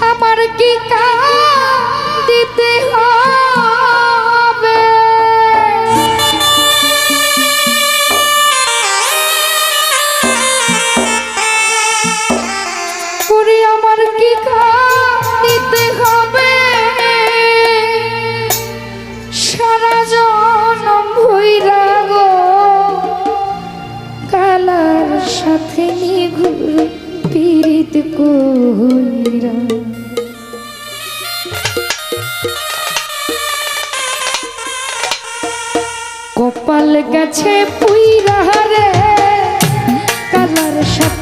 আমার কি দিতে হবে? আমার কি দিতে হবে? সারা জনম ভৈরা কালার সাথে নিয়ে ঘুরে পীড়িত কোহরা কপাল গেছে পুইরা রে কালার সাথে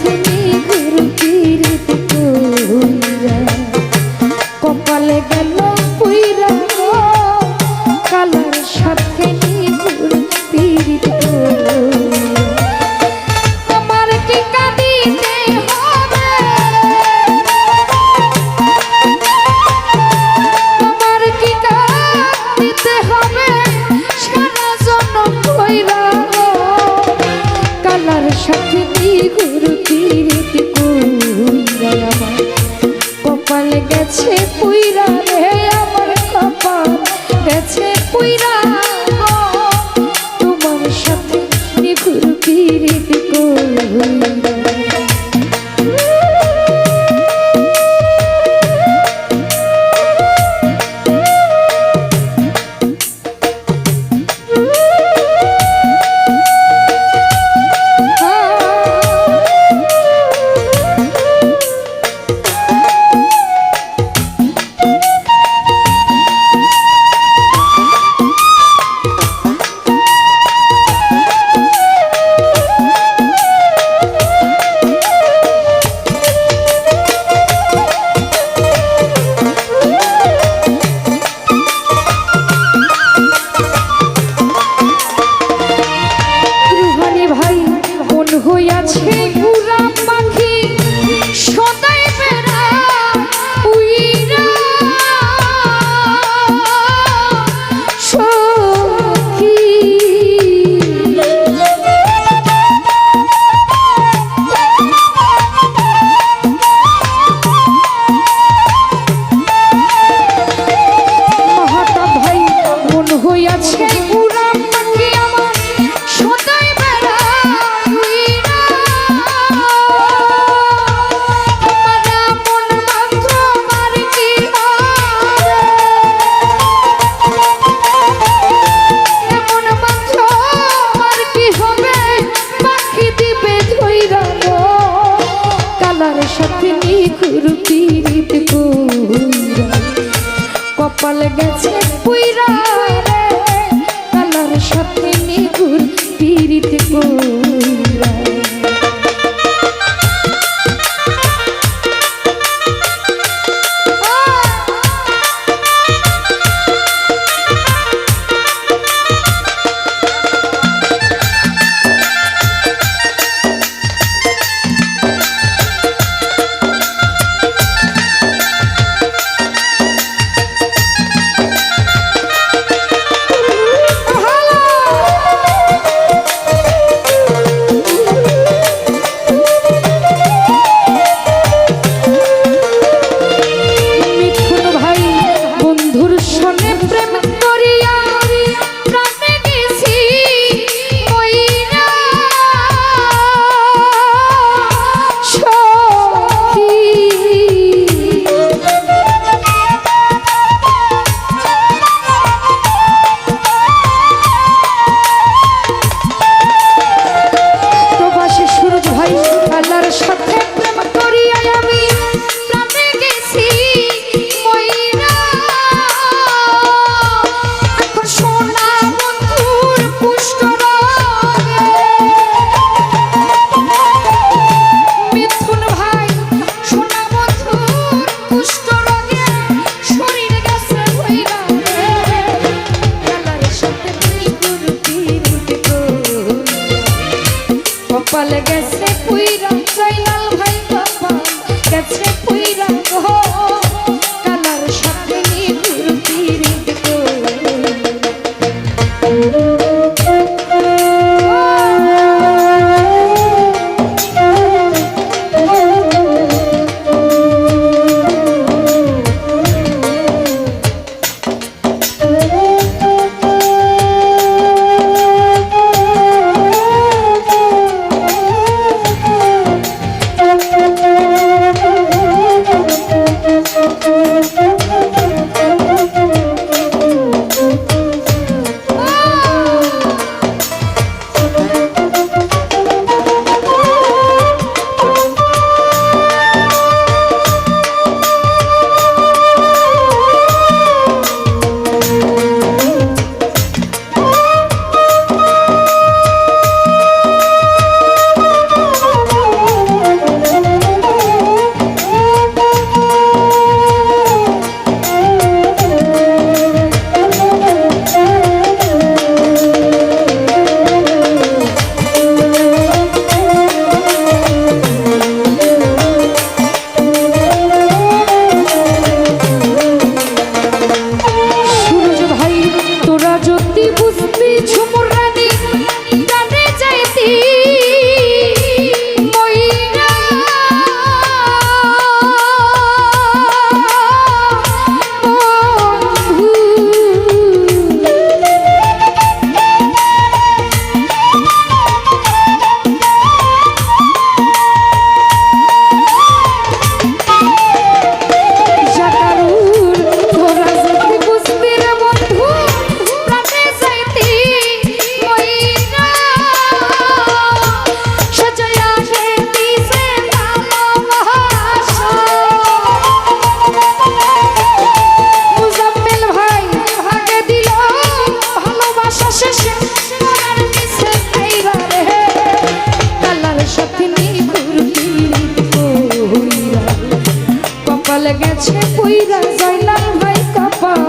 গেছে পুইরা জয়নাল ভাই কপাল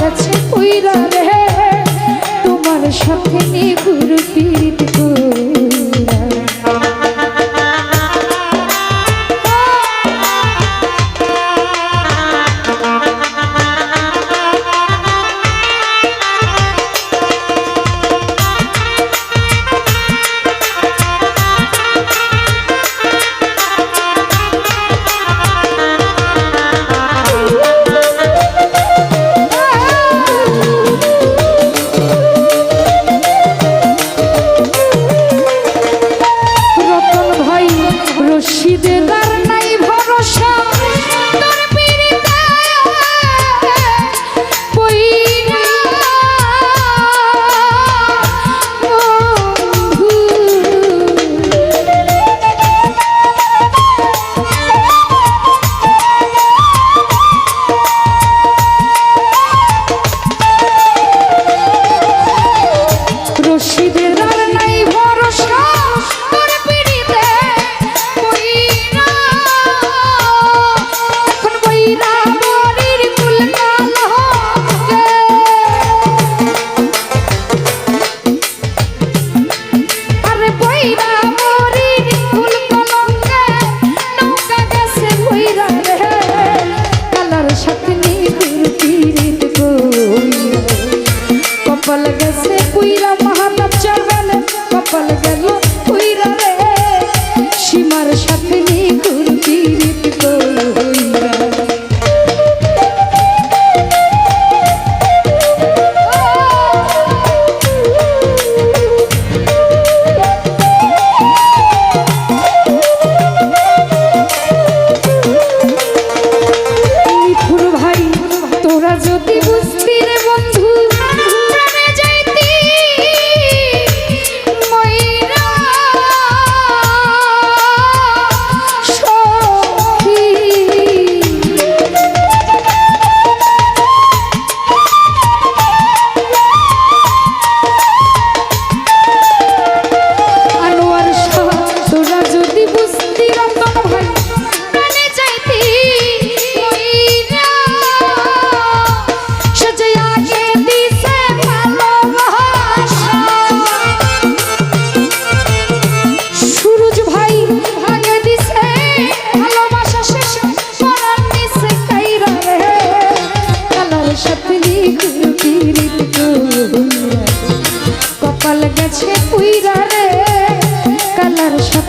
গেছে পুইরা রে তোমার সাথে করে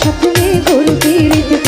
স্বপ্নে গড়বে হৃদয়